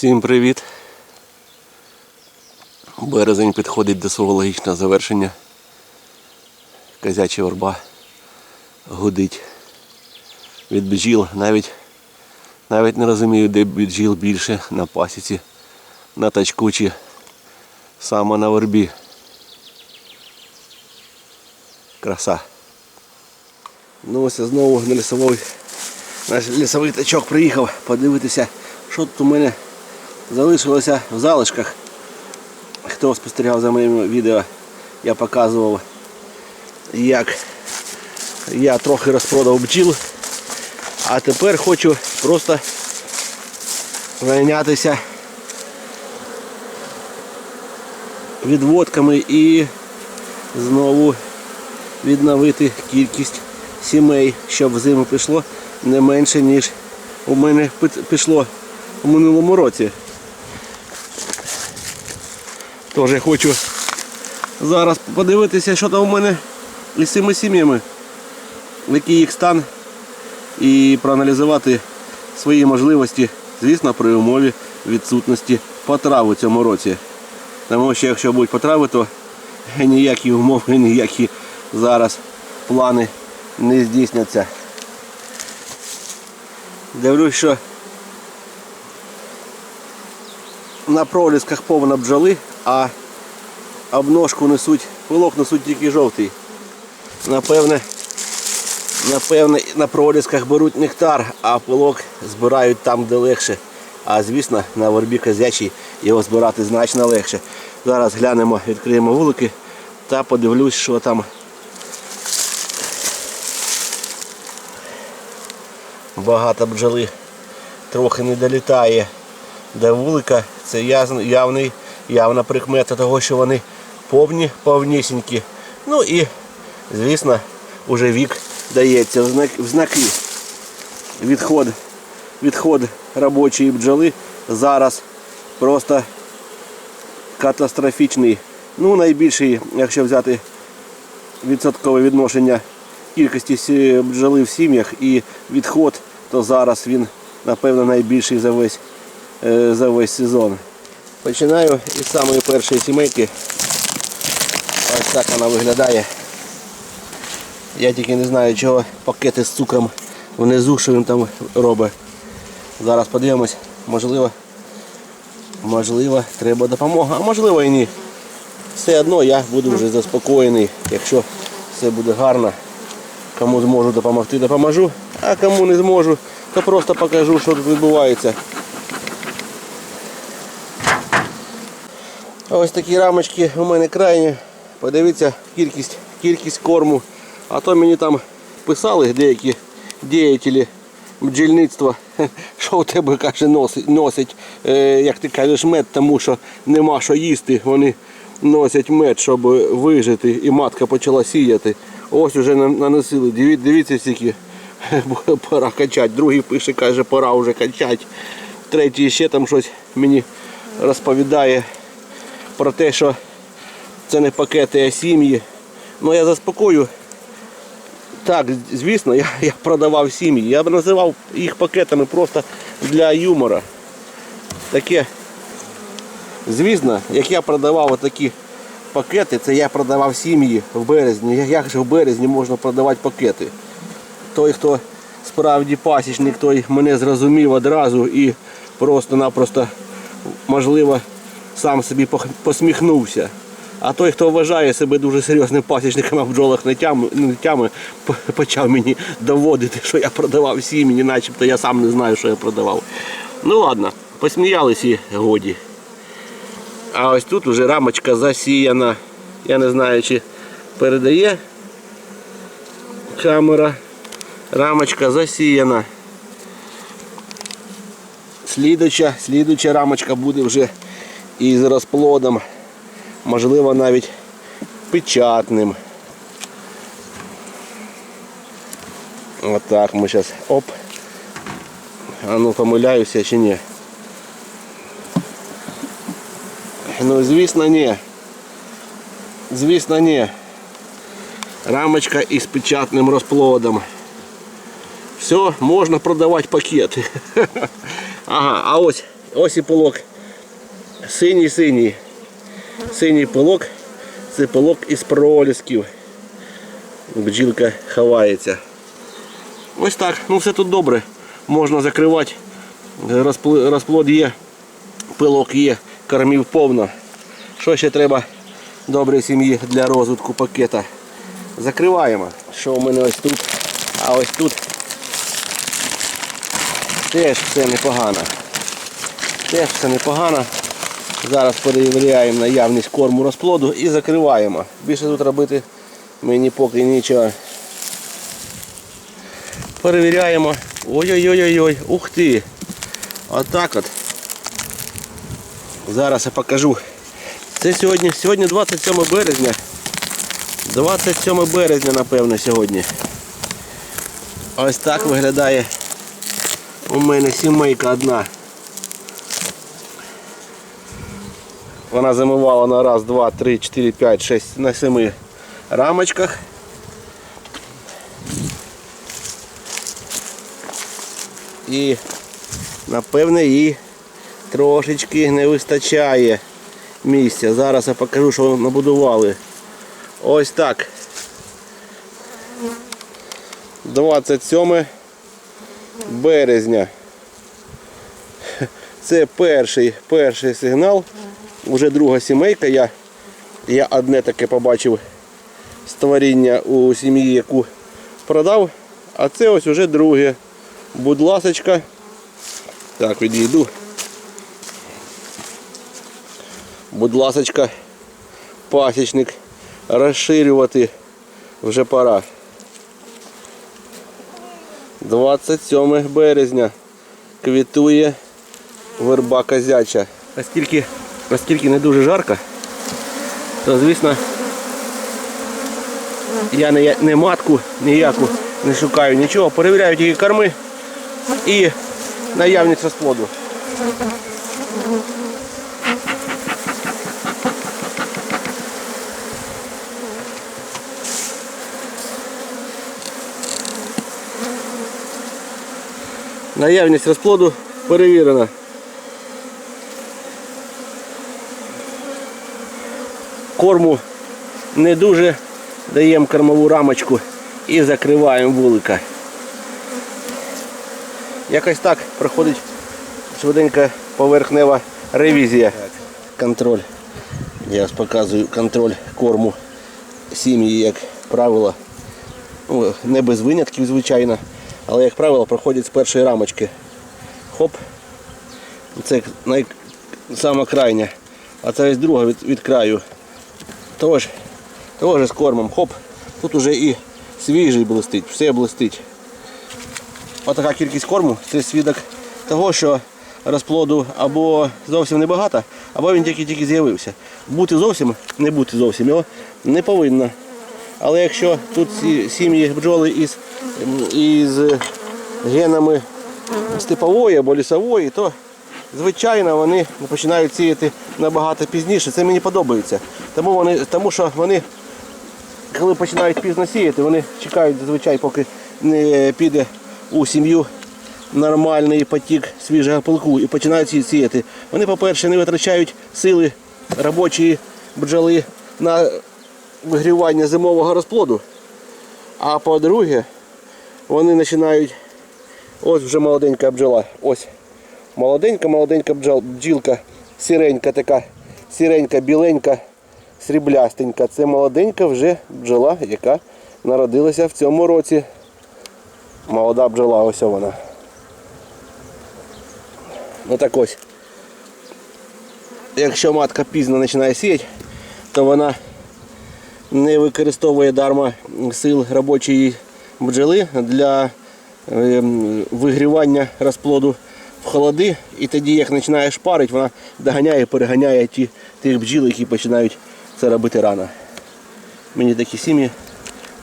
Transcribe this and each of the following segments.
Всім привіт! Березень підходить до свого логічного завершення. Козяча орба гудить від бджіл. Навіть, навіть не розумію, де бджіл більше на пасіці, на тачку чи саме на вербі. Краса. Ну ось я знову на лісовий, наш лісовий тачок приїхав подивитися, що тут у мене залишилося в залишках. Хто спостерігав за моїм відео, я показував, як я трохи розпродав бджіл, а тепер хочу просто зайнятися відводками і знову відновити кількість сімей, щоб в зиму пішло не менше, ніж у мене пішло у минулому році. Тож я хочу зараз подивитися, що там у мене із цими сім'ями, який їх стан, і проаналізувати свої можливості, звісно, при умові відсутності потрав у цьому році. Тому що якщо будуть потрави, то ніякі умови, ніякі зараз плани не здійсняться. Дивлюсь, що на пролісках повно бджоли, а обножку несуть, пилок несуть тільки жовтий. Напевне, напевне, на пролісках беруть нектар, а пилок збирають там, де легше. А звісно, на вербі козячій його збирати значно легше. Зараз глянемо, відкриємо вулики та подивлюсь, що там. Багато бджоли трохи не долітає до вулика. Це явний, явна прикмета того, що вони повні, повнісінькі. Ну і, звісно, уже вік дається в знак- в знаки. Відход, відход робочої бджоли зараз просто катастрофічний. Ну, найбільший, якщо взяти відсоткове відношення кількості бджоли в сім'ях і відход, то зараз він, напевно, найбільший за весь, е, за весь сезон. Починаю із самої першої сімейки. Ось так вона виглядає. Я тільки не знаю, чого пакети з цукром внизу, що він там робить. Зараз подивимось, можливо, можливо, треба допомога, а можливо і ні. Все одно я буду вже заспокоєний, якщо все буде гарно. Кому зможу допомогти, допоможу, а кому не зможу, то просто покажу, що тут відбувається. Ось такі рамочки у мене крайні. Подивіться кількість, кількість корму. А то мені там писали деякі діятелі бджільництва, що у тебе каже носить, носить е, як ти кажеш, мед, тому що нема що їсти. Вони носять мед, щоб вижити, і матка почала сіяти. Ось уже наносили. Дивіться скільки пора качати. Другий пише, каже, пора вже качати. Третій ще там щось мені розповідає про те, що це не пакети, а сім'ї. Ну я заспокою. Так, звісно, я, я продавав сім'ї. Я б називав їх пакетами просто для юмора. Таке, звісно, як я продавав такі пакети, це я продавав сім'ї в березні. Як же в березні можна продавати пакети? Той, хто справді пасічник, той мене зрозумів одразу і просто-напросто, можливо, сам собі посміхнувся. А той, хто вважає себе дуже серйозним пасічником, а в бджолах не тями, почав мені доводити, що я продавав сім'ї, начебто я сам не знаю, що я продавав. Ну ладно, посміялися і годі. А ось тут уже рамочка засіяна. Я не знаю, чи передає камера. Рамочка засіяна. Слідуча, слідуча рамочка буде вже із розплодом, можливо навіть печатним. Отак ми зараз оп. А ну помиляюся чи ні. Ну звісно ні. Звісно ні. Рамочка із печатним розплодом. Все, можна продавати пакети. Ага, а ось ось і пилок. Синій синій. Пилок. Це пилок із пролісків. Бджілка ховається. Ось так. Ну все тут добре. Можна закривати. Розплод є, пилок є, кормів повно. Що ще треба добрій сім'ї для розвитку пакета? Закриваємо. Що у мене ось тут? А ось тут теж все непогано. Теж все непогано. Зараз перевіряємо наявність корму розплоду і закриваємо. Більше тут робити мені поки нічого. Перевіряємо. Ой-ой-ой-ой, ух ти. Отак от. Зараз я покажу. Це сьогодні, сьогодні 27 березня. 27 березня, напевно, сьогодні. Ось так виглядає у мене сімейка одна. Вона замивала на раз, два, три, чотири, п'ять, шесть на семи рамочках. І напевне їй трошечки не вистачає місця. Зараз я покажу, що набудували. Ось так. 27 березня. Це перший, перший сигнал. Уже друга сімейка. Я, я одне таке побачив створіння у сім'ї, яку продав. А це ось уже друге. Будь ласочка. Так, відійду. Будь ласочка, пасічник, розширювати вже пора. 27 березня квітує верба козяча. Оскільки, оскільки не дуже жарко, то звісно я не, не матку ніяку не шукаю нічого, перевіряю тільки корми і наявність розплоду. Наявність розплоду перевірена. Корму не дуже, даємо кормову рамочку і закриваємо вулика. Якось так проходить швиденька поверхнева ревізія. Контроль. Я вас показую контроль корму сім'ї, як правило. Ну, не без винятків, звичайно, але, як правило, проходять з першої рамочки. Хоп. Це най... сама крайня. А це ось друга від, від краю. Тож, теж з кормом. Хоп. Тут уже і свіжий блистить, все блистить. Отака кількість корму це свідок того, що розплоду або зовсім небагато, або він тільки-тільки з'явився. Бути зовсім, не бути зовсім його не повинно. Але якщо тут сім'ї бджоли із, із генами степової або лісової, то звичайно вони починають сіяти набагато пізніше. Це мені подобається. Тому, вони, тому що вони, коли починають пізно сіяти, вони чекають зазвичай, поки не піде у сім'ю нормальний потік свіжого пилку і починають сі- сіяти. Вони, по-перше, не витрачають сили робочої бджоли на вигрівання зимового розплоду. А по-друге, вони починають. Ось вже молоденька бджола. Ось. Молоденька, молоденька бджілка, сіренька така, сіренька, біленька, сріблястенька. Це молоденька вже бджола, яка народилася в цьому році. Молода бджола, ось вона. Ну так ось. Якщо матка пізно починає сіяти, то вона не використовує дарма сил робочої бджоли для ем, вигрівання розплоду в холоди. І тоді, як починає шпарити, вона доганяє, переганяє ті, тих бджіл, які починають це робити рано. Мені такі сім'ї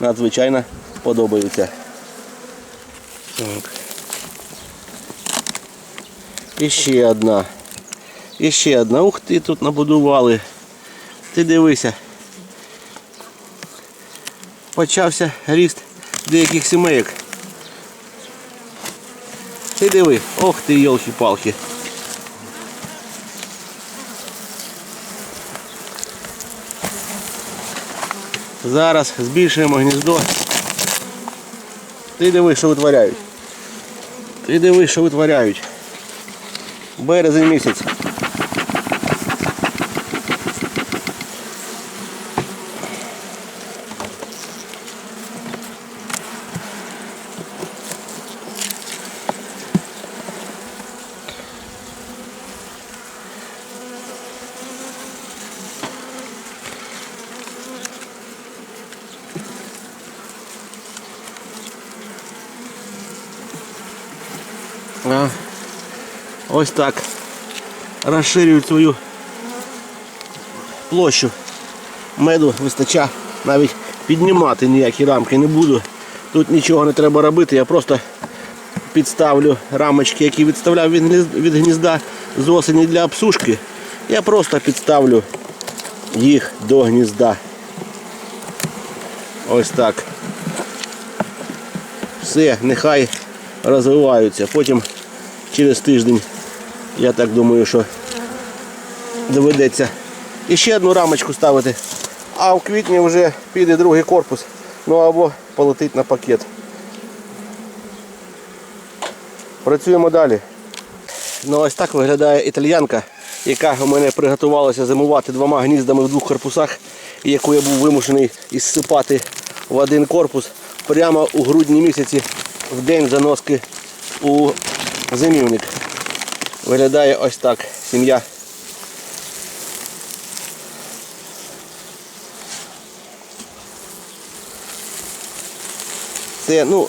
надзвичайно подобаються. Так. І ще одна. І ще одна. Ух ти, тут набудували. Ти дивися. Почався ріст деяких сімейок. Ти диви, ох ти, йолки палки Зараз збільшуємо гніздо. Ти диви, що витворяють. Ти диви, що витворяють. Березень місяць. Ось так. Розширюють свою площу. Меду вистачає навіть піднімати ніякі рамки не буду. Тут нічого не треба робити, я просто підставлю рамочки, які відставляв від від гнізда з осені для обсушки. Я просто підставлю їх до гнізда. Ось так. Все, нехай розвиваються. Потім через тиждень, я так думаю, що доведеться іще одну рамочку ставити. А в квітні вже піде другий корпус. Ну або полетить на пакет. Працюємо далі. Ну ось так виглядає італьянка, яка у мене приготувалася зимувати двома гніздами в двох корпусах, і яку я був вимушений ізсипати в один корпус прямо у грудні місяці в день заноски у зимівник. Виглядає ось так сім'я. Це, ну,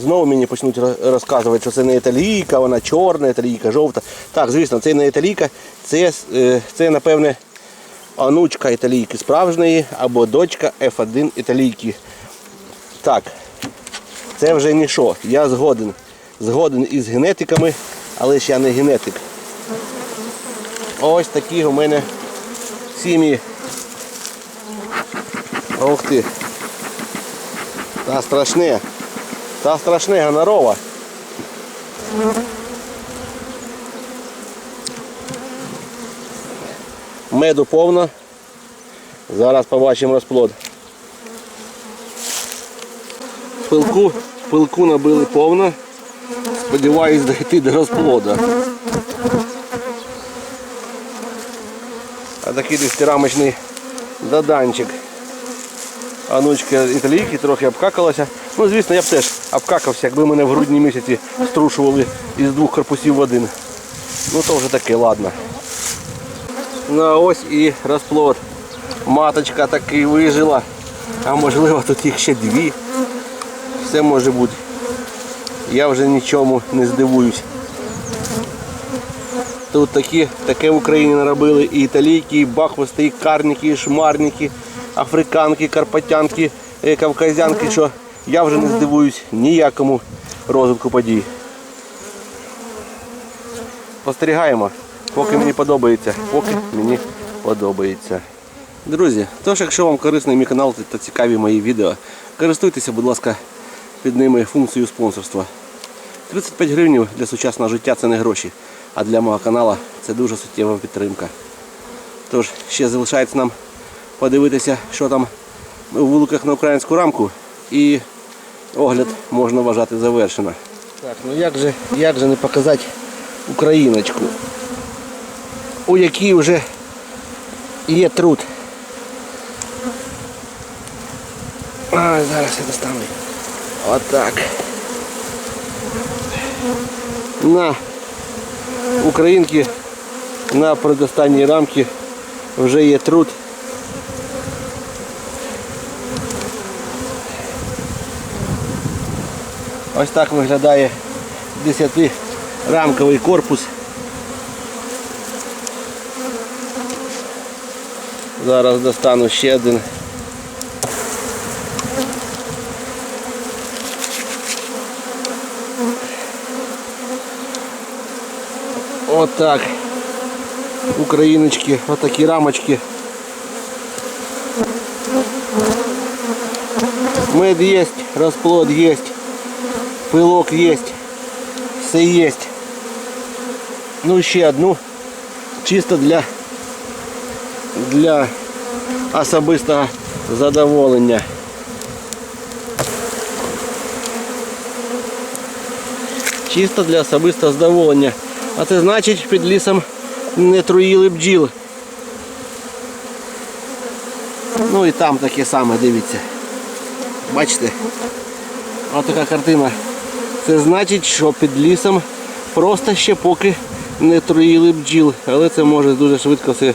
знову мені почнуть розказувати, що це не італійка, вона чорна, італійка, жовта. Так, звісно, це не італійка, це, е, це напевне, онучка італійки справжньої або дочка F1 італійки. Так, це вже нічого. Я згоден. Згоден із генетиками, але ж я не генетик. Ось такі у мене сім'ї. Ух ти. Та страшне. Та страшне гонорова. Меду повно. Зараз побачимо розплод. Пилку, пилку набили повно. Сподіваюсь дойти до розплоду. А такий десятирамочний доданчик. Анучка італійки трохи обкакалася. Ну, звісно, я б теж обкакався, якби мене в грудні місяці струшували із двох корпусів в один. Ну то вже таке, ладно. Ну ось і розплод. Маточка таки вижила. А можливо тут їх ще дві. Все може бути. Я вже нічому не здивуюсь. Тут такі, таке в Україні наробили і італійки, і бахвости, і карники, і шмарники, африканки, карпатянки, е, кавказянки, що я вже не здивуюсь ніякому розвитку подій. Спостерігаємо, поки мені подобається, поки мені подобається. Друзі, тож якщо вам корисний мій канал та цікаві мої відео, користуйтеся, будь ласка, під ними функцією спонсорства. 35 гривень для сучасного життя це не гроші, а для мого каналу це дуже суттєва підтримка. Тож ще залишається нам подивитися, що там у вуликах на українську рамку і огляд можна вважати завершено. Так, ну як же, як же не показати україночку, у якій вже є труд. А, зараз я достану. Отак. На українки на предостанній рамці вже є труд. Ось так виглядає 10-рамковий корпус. Зараз достану ще один. Отак. Україночки, отакі рамочки. Мед є, розплод є, пилок є, все є. Ну ще одну. Чисто для, для особистого задоволення. Чисто для особистого задоволення. А це значить під лісом не труїли бджіл. Ну і там таке саме, дивіться. Бачите? Ось така картина. Це значить, що під лісом просто ще поки не труїли бджіл, але це може дуже швидко все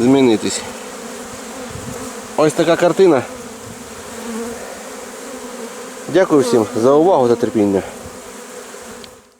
змінитись. Ось така картина. Дякую всім за увагу та терпіння.